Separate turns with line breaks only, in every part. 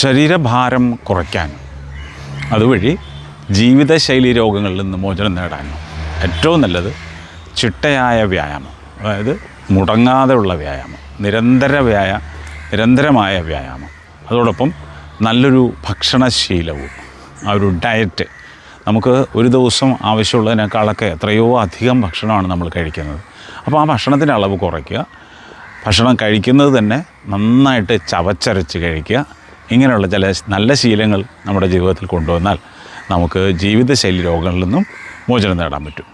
ശരീരഭാരം കുറയ്ക്കാനും അതുവഴി ജീവിതശൈലി രോഗങ്ങളിൽ നിന്ന് മോചനം നേടാനും ഏറ്റവും നല്ലത് ചിട്ടയായ വ്യായാമം. അതായത് മുടങ്ങാതെയുള്ള വ്യായാമം. നിരന്തര വ്യായാമം നിരന്തരമായ വ്യായാമം. അതോടൊപ്പം നല്ലൊരു ഭക്ഷണശീലവും ആ ഒരു ഡയറ്റ്. നമുക്ക് ഒരു ദിവസം ആവശ്യമുള്ളതിനേക്കാളൊക്കെ എത്രയോ അധികം ഭക്ഷണമാണ് നമ്മൾ കഴിക്കുന്നത്. അപ്പോൾ ആ ഭക്ഷണത്തിന്റെ അളവ് കുറയ്ക്കുക. ഭക്ഷണം കഴിക്കുന്നത് തന്നെ നന്നായിട്ട് ചവച്ചരച്ച് കഴിക്കുക. ഇങ്ങനെയുള്ള ചില നല്ല ശീലങ്ങൾ നമ്മുടെ ജീവിതത്തിൽ കൊണ്ടുവന്നാൽ നമുക്ക് ജീവിതശൈലി രോഗങ്ങളിൽ നിന്നും മോചനം നേടാൻ പറ്റും.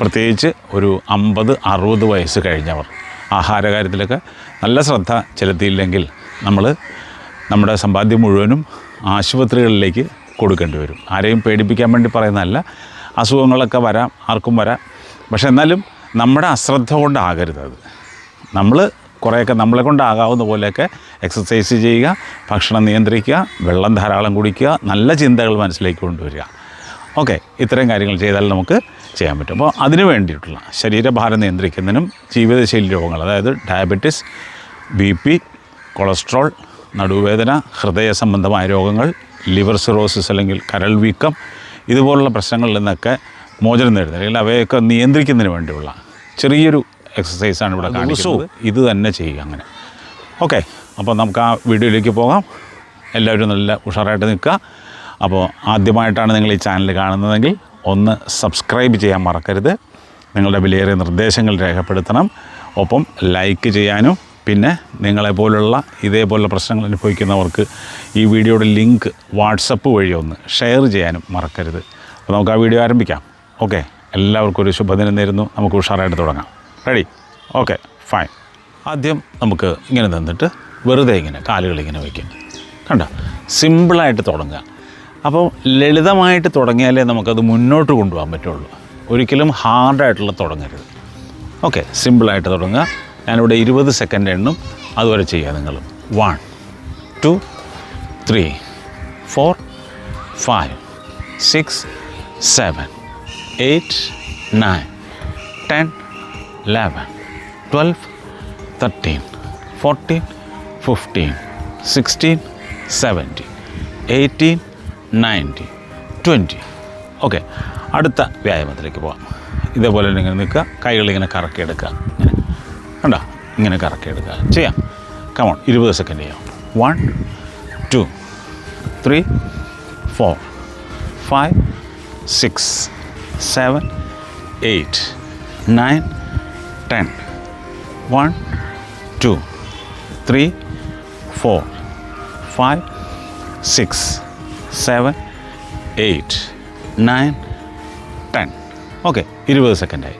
പ്രത്യേകിച്ച് ഒരു അമ്പത് അറുപത് വയസ്സ് കഴിഞ്ഞവർ. ആഹാരകാര്യത്തിലൊക്കെ നല്ല ശ്രദ്ധ ചെലുത്തിയില്ലെങ്കിൽ നമ്മൾ നമ്മുടെ സമ്പാദ്യം മുഴുവനും ആശുപത്രികളിലേക്ക് കൊടുക്കേണ്ടി വരും. ആരെയും പേടിപ്പിക്കാൻ വേണ്ടി പറയുന്നതല്ല അസുഖങ്ങളൊക്കെ വരാം ആർക്കും വരാം. പക്ഷെ എന്നാലും നമ്മുടെ അശ്രദ്ധ കൊണ്ടാകരുത് അത്. നമ്മൾ കുറേയൊക്കെ നമ്മളെ കൊണ്ടാകാവുന്ന പോലെയൊക്കെ എക്സസൈസ് ചെയ്യുക ഭക്ഷണം നിയന്ത്രിക്കുക വെള്ളം ധാരാളം കുടിക്കുക നല്ല ചിന്തകൾ മനസ്സിലേക്ക് കൊണ്ടുവരിക. ഓക്കെ ഇത്തരം കാര്യങ്ങൾ ചെയ്താൽ നമുക്ക് ചെയ്യാൻ പറ്റും. അപ്പോൾ അതിന് വേണ്ടിയിട്ടുള്ള ശരീരഭാരം നിയന്ത്രിക്കുന്നതിനും ജീവിതശൈലി രോഗങ്ങൾ അതായത് ഡയബറ്റിസ് ബി പി കൊളസ്ട്രോൾ നടുവേദന ഹൃദയ സംബന്ധമായ രോഗങ്ങൾ ലിവർ സിറോസിസ് അല്ലെങ്കിൽ കരൾ വീക്കം ഇതുപോലുള്ള പ്രശ്നങ്ങളിൽ നിന്നൊക്കെ മോചനം നേടുന്നത് അല്ലെങ്കിൽ അവയൊക്കെ നിയന്ത്രിക്കുന്നതിന് വേണ്ടിയുള്ള ചെറിയൊരു എക്സസൈസാണ് ഇവിടെ കാണിക്കുന്നത്. ഇത് തന്നെ ചെയ്യുക അങ്ങനെ. ഓക്കെ അപ്പോൾ നമുക്ക് ആ വീഡിയോയിലേക്ക് പോകാം. എല്ലാവരും നല്ല ഉഷാറായിട്ട് നിൽക്കുക. അപ്പോൾ ആദ്യമായിട്ടാണ് നിങ്ങൾ ഈ ചാനൽ കാണുന്നതെങ്കിൽ ഒന്ന് സബ്സ്ക്രൈബ് ചെയ്യാൻ മറക്കരുത്. നിങ്ങളുടെ വിലയേറിയ നിർദ്ദേശങ്ങൾ രേഖപ്പെടുത്തണം. ഒപ്പം ലൈക്ക് ചെയ്യാനും പിന്നെ നിങ്ങളെപ്പോലുള്ള ഇതേപോലുള്ള പ്രശ്നങ്ങൾ അനുഭവിക്കുന്നവർക്ക് ഈ വീഡിയോയുടെ ലിങ്ക് വാട്സപ്പ് വഴി ഒന്ന് ഷെയർ ചെയ്യാനും മറക്കരുത്. അപ്പോൾ നമുക്ക് ആ വീഡിയോ ആരംഭിക്കാം. ഓക്കെ എല്ലാവർക്കും ഒരു ശുഭദിനം നേരുന്നു. നമുക്ക് ഉഷാറായിട്ട് തുടങ്ങാം. റെഡി ഓക്കെ ഫൈൻ ആദ്യം നമുക്ക് ഇങ്ങനെ നിന്നിട്ട് വെറുതെ ഇങ്ങനെ കാലുകൾ ഇങ്ങനെ വയ്ക്കും. കണ്ട? സിമ്പിളായിട്ട് തുടങ്ങുക. അപ്പോൾ ലളിതമായിട്ട് തുടങ്ങിയാലേ നമുക്കത് മുന്നോട്ട് കൊണ്ടുപോകാൻ പറ്റുള്ളൂ. ഒരിക്കലും ഹാർഡായിട്ടുള്ള തുടങ്ങരുത്. ഓക്കെ സിമ്പിളായിട്ട് തുടങ്ങുക. ഞാനിവിടെ ഇരുപത് സെക്കൻഡ് എണ്ണും. അതുവരെ ചെയ്യുക നിങ്ങൾ. One two three four five six seven eight nine ten eleven twelve thirteen fourteen fifteen sixteen seventeen eighteen nineteen twenty okay അടുത്ത വ്യായാമത്തിലേക്ക് പോകാം ഇതേപോലെ തന്നെ ഇങ്ങനെ നിൽക്കുക. കൈകളിങ്ങനെ കറക്കിയെടുക്കുക ഇങ്ങനെ. കണ്ടോ? ഇങ്ങനെ കറക്കിയെടുക്കുക ചെയ്യാം. കമോൺ ഇരുപത് സെക്കൻഡ് ചെയ്യാം. One two three four five six seven eight nine ten one two three four five six seven eight nine ten okay ഇരുപത് സെക്കൻഡായി.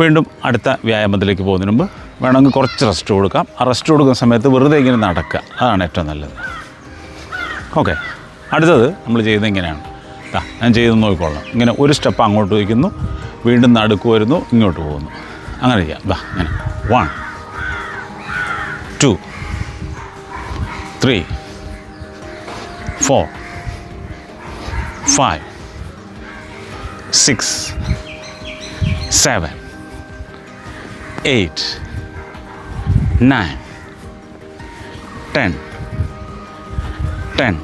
വീണ്ടും അടുത്ത വ്യായാമത്തിലേക്ക് പോകുന്നതിന് മുമ്പ് വേണമെങ്കിൽ കുറച്ച് റെസ്റ്റ് കൊടുക്കാം. ആ റെസ്റ്റ് കൊടുക്കുന്ന സമയത്ത് വെറുതെ ഇങ്ങനെ നടക്കുക. അതാണ് ഏറ്റവും നല്ലത്. ഓക്കെ അടുത്തത് നമ്മൾ ചെയ്യുന്നത് ഇങ്ങനെയാണ്. ഞാൻ ചെയ്തു നോക്കിക്കോളാം. ഇങ്ങനെ ഒരു സ്റ്റെപ്പ് അങ്ങോട്ട് വയ്ക്കുന്നു. വീണ്ടും നടുക്ക് വരുന്നു ഇങ്ങോട്ട് പോകുന്നു. അങ്ങനെ ചെയ്യാം. വാ അങ്ങനെ one two three four five six seven eight nine ten ten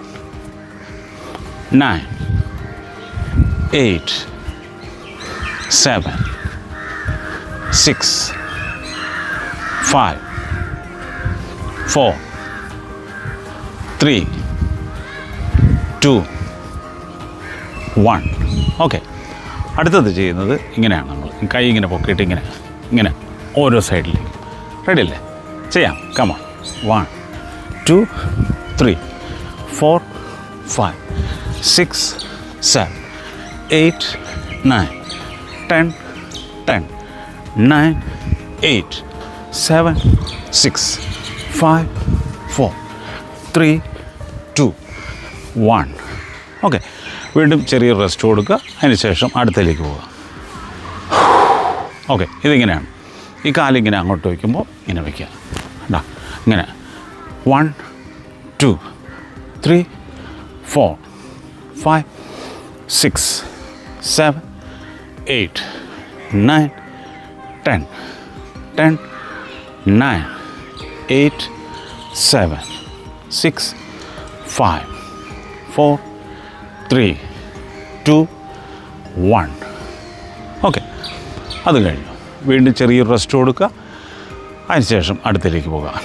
nine eight, seven, six, five, four, three, two, one. Okay. അടുത്തത് ചെയ്യുന്നത് ഇങ്ങനെയാണ് നമ്മൾ. കൈ ഇങ്ങനെ പൊക്കിയിട്ട് ഇങ്ങനെ ഇങ്ങനെ ഓരോ സൈഡിലേക്ക്. റെഡി അല്ലേ ചെയ്യാം come on one two three four five six seven eight nine ten ten nine eight seven six five four three two one okay വീണ്ടും ചെറിയ റെസ്റ്റ് കൊടുക്കുക. അതിനുശേഷം അടുത്തതിലേക്ക് പോവുക. ഓക്കെ ഇതിങ്ങനെയാണ്. ഈ കാലിങ്ങനെ അങ്ങോട്ട് വയ്ക്കുമ്പോൾ ഇങ്ങനെ വയ്ക്കുക. കണ്ടാ? ഇങ്ങനെ. One two three four five six seven eight nine ten ten nine eight seven six five four three two one okay അത് കഴിഞ്ഞു. വീണ്ടും ചെറിയൊരു റെസ്റ്റ് കൊടുക്കുക. അതിനുശേഷം അടുത്തേക്ക് പോകുക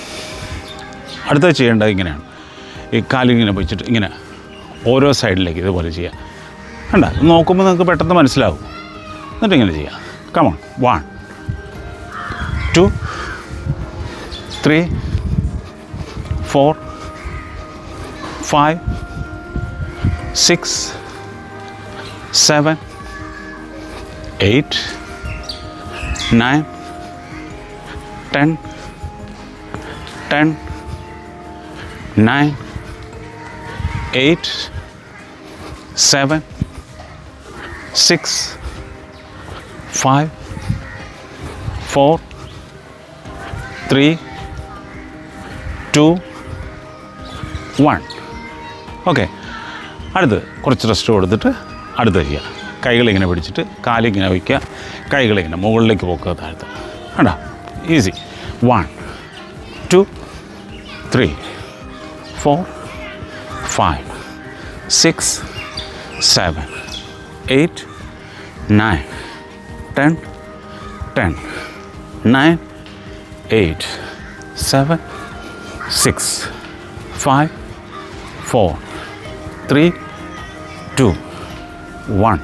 അടുത്ത ചെയ്യേണ്ടത് ഇങ്ങനെയാണ്. ഈ കാലിങ്ങനെ വെച്ചിട്ട് ഇങ്ങനെ ഓരോ സൈഡിലേക്ക് ഇതുപോലെ ചെയ്യുക വേണ്ട നോക്കുമ്പോൾ നിങ്ങൾക്ക് പെട്ടെന്ന് മനസ്സിലാവും. എന്നിട്ട് ഇങ്ങനെ ചെയ്യാം come on one two three four five six seven eight nine ten ten nine eight seven six, five, four three two one okay അടുത്ത് കുറച്ച് റെസ്റ്റ് കൊടുത്തിട്ട് അടുത്ത് ചെയ്യുക കൈകളിങ്ങനെ പിടിച്ചിട്ട് കാലിങ്ങനെ വയ്ക്കുക. കൈകളിങ്ങനെ മുകളിലേക്ക് പോക്കുക താഴത്ത്. കണ്ടോ? Easy one two three four five six seven eight nine, ten ten nine eight seven six five four three two one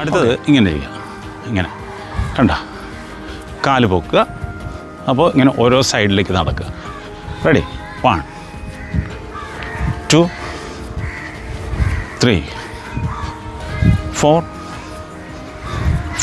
അടുത്തത് ഇങ്ങനെ ചെയ്യുക. ഇങ്ങനെ. കണ്ട? കാൽ പോക്കുക. അപ്പോൾ ഇങ്ങനെ ഓരോ സൈഡിലേക്ക് നടക്കുക. Ready one two three four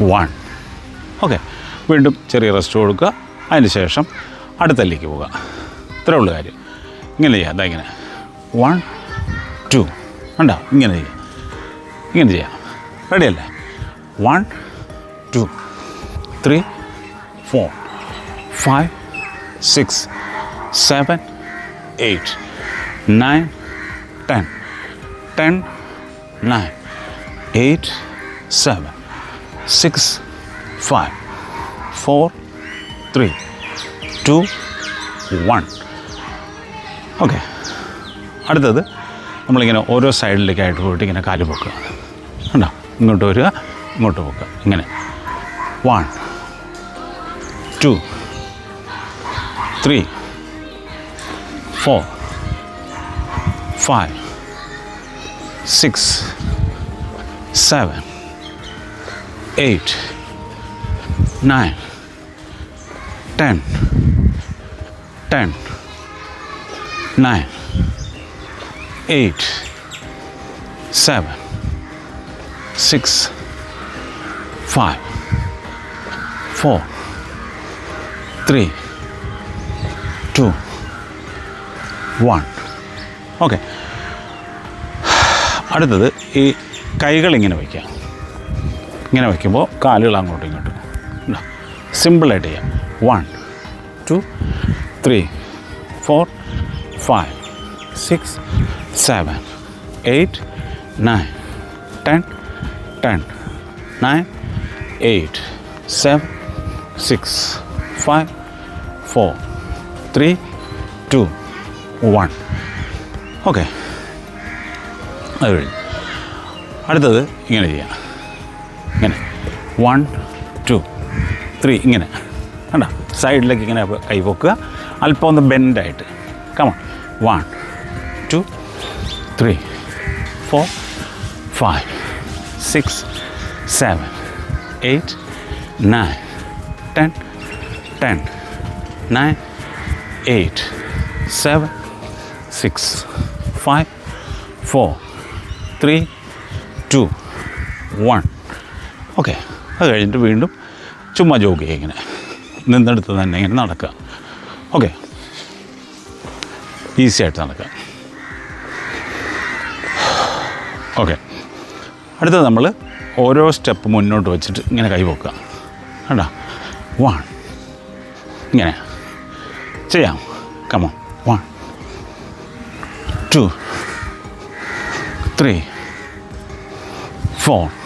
one. Okay വീണ്ടും ചെറിയ റെസ്റ്റ് കൊടുക്കുക. അതിന് ശേഷം അടുത്തല്ലേക്ക് പോവുക. ഇത്രേ ഉള്ളൂ കാര്യം. ഇങ്ങനെ ചെയ്യാം. അതാ ഇങ്ങനെ. One two. വേണ്ട ഇങ്ങനെ ചെയ്യാം. ഇങ്ങനെ ചെയ്യാം. റെഡി അല്ലേ? One two. Three four. Five six seven eight nine ten. Ten nine eight seven. Six five four three two one. Okay. അടുത്തത് നമ്മളിങ്ങനെ ഓരോ സൈഡിലേക്കായിട്ട് പോയിട്ട് ഇങ്ങനെ കാൽ പൊക്കുക. കണ്ടോ? ഇങ്ങോട്ട് വരിക ഇങ്ങോട്ട് പൊക്കുക. ഇങ്ങനെ. One two three four five six seven, eight, nine, ten, ten, nine, eight, seven, six, five, four, three, two, one. Okay അടുത്തത് ഈ കൈകൾ ഇങ്ങനെ വയ്ക്കുക ഇങ്ങനെ വയ്ക്കുമ്പോൾ കാലുകൾ അങ്ങോട്ടും ഇങ്ങോട്ടും? സിമ്പിളായിട്ട് ചെയ്യാം. One two three four five six seven eight nine ten ten nine eight seven six five four three two one okay അത് കഴിഞ്ഞു. അടുത്തത് ഇങ്ങനെ ചെയ്യാം. ഇങ്ങനെ. വൺ ടു ത്രീ ഇങ്ങനെ. കണ്ട? സൈഡിലേക്ക് ഇങ്ങനെ കൈ പൊക്കുക. അല്പം ഒന്ന് ബെൻഡായിട്ട് come on one two three four five six seven eight nine ten ten nine eight seven six five four three two one okay. അത് കഴിഞ്ഞിട്ട് വീണ്ടും ചുമ്മാ ജോഗ് ചെയ്യുക ഇങ്ങനെ. നിന്നെടുത്ത് തന്നെ ഇങ്ങനെ നടക്കുക. ഓക്കെ. ഈസി ആയിട്ട് നടക്കുക. ഓക്കെ. അടുത്തത് നമ്മൾ ഓരോ സ്റ്റെപ്പ് മുന്നോട്ട് വെച്ചിട്ട് ഇങ്ങനെ കൈ വെക്കുക. കണ്ടോ? വൺ ഇങ്ങനെ. ചെയ്യാം. Come on one two three four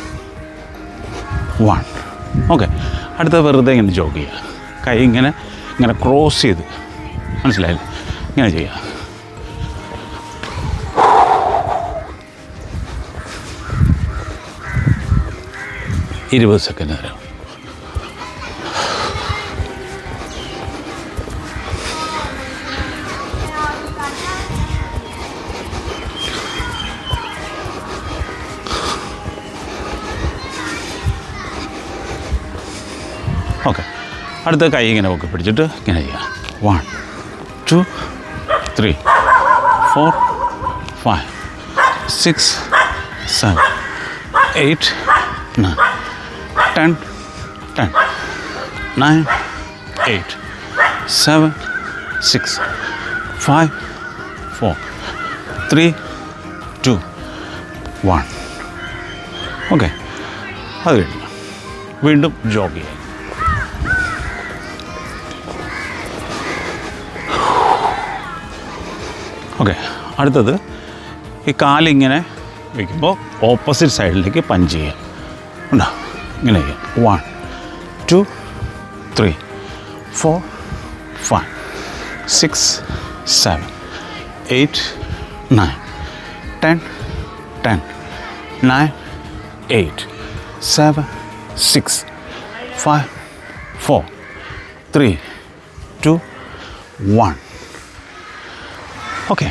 One. Okay. അടുത്ത വെറുതെ ഇങ്ങനെ ജോഗ് ചെയ്യുക. കൈ ഇങ്ങനെ ഇങ്ങനെ ക്രോസ് ചെയ്ത്. മനസ്സിലായില്ലേ? ഇങ്ങനെ ചെയ്യുക. ഇരുപത് സെക്കൻഡ് നേരം ഓക്കെ. അടുത്ത കൈ ഇങ്ങനെ ഒക്കെ പിടിച്ചിട്ട് ഇങ്ങനെ ചെയ്യാം one two three four five six seven eight nine ten ten nine eight seven six five four three two one okay അത് കഴിഞ്ഞു. വീണ്ടും ജോഗ് ചെയ്യാം ഓക്കെ അടുത്തത് ഈ കാലിങ്ങനെ വയ്ക്കുമ്പോൾ ഓപ്പോസിറ്റ് സൈഡിലേക്ക് പഞ്ച് ചെയ്യാം ഉണ്ടോ? ഇങ്ങനെ ചെയ്യാം one two three four five six seven eight nine ten ten nine eight seven six five four three two one okay